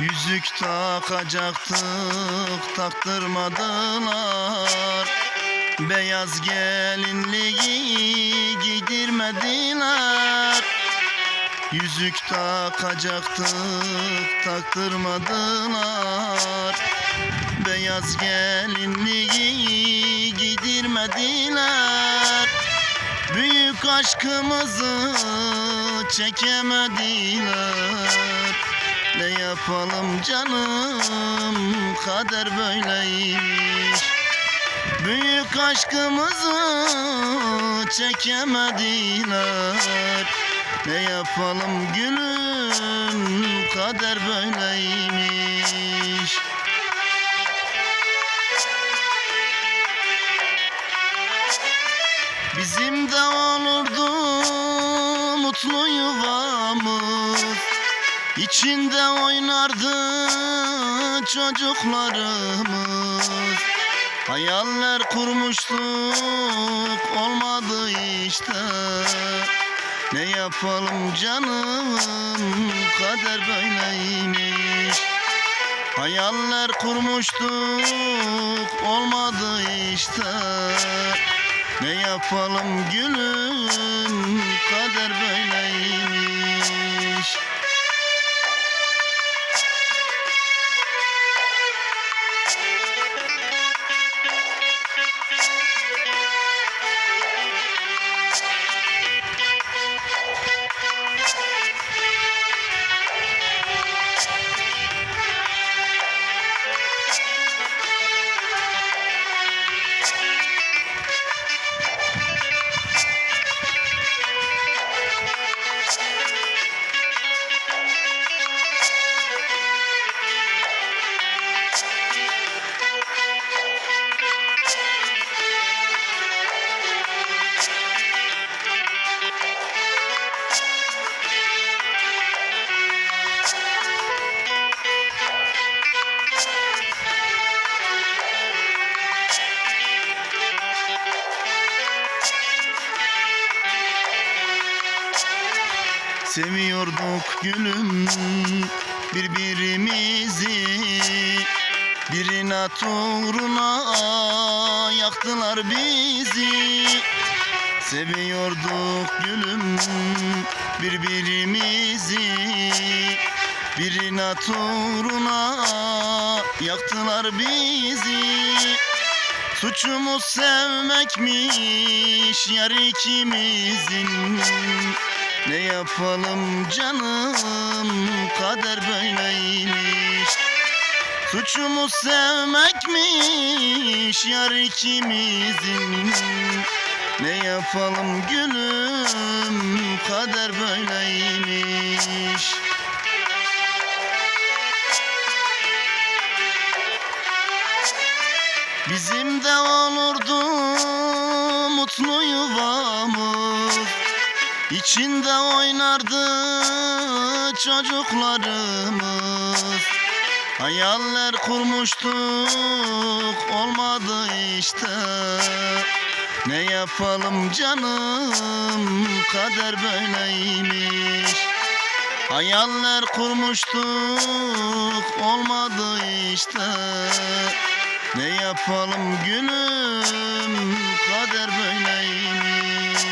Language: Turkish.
Yüzük takacaktık taktırmadılar. Beyaz gelinliği giydirmediler. Yüzük takacaktık taktırmadılar. Beyaz gelinliği giydirmediler. Büyük aşkımızı çekemediler yapalım canım? Kader böyleymiş. Büyük aşkımızı çekemediler. Ne yapalım gülüm? Kader böyleymiş. Bizim de olurdu mutlu yuvamız İçinde oynardı çocuklarımız. Hayaller kurmuştuk olmadı işte. Ne yapalım canım kader böyleymiş. Hayaller kurmuştuk olmadı işte. Ne yapalım gülüm kader Seviyorduk gülüm birbirimizi. Bir inat uğruna yaktılar bizi. Seviyorduk gülüm birbirimizi. Bir inat uğruna yaktılar bizi. Suçumuz sevmekmiş yar ikimizin Ne yapalım canım? Kader böyleymiş. Suçumuz sevmekmiş yar ikimizin. Ne yapalım gülüm? Kader böyleymiş. Bizim de olurdu mutlu yuvamız İçinde oynardı çocuklarımız. Hayaller kurmuştuk olmadı işte. Ne yapalım canım kader böyleymiş. Hayaller kurmuştuk olmadı işte. Ne yapalım gülüm kader böyleymiş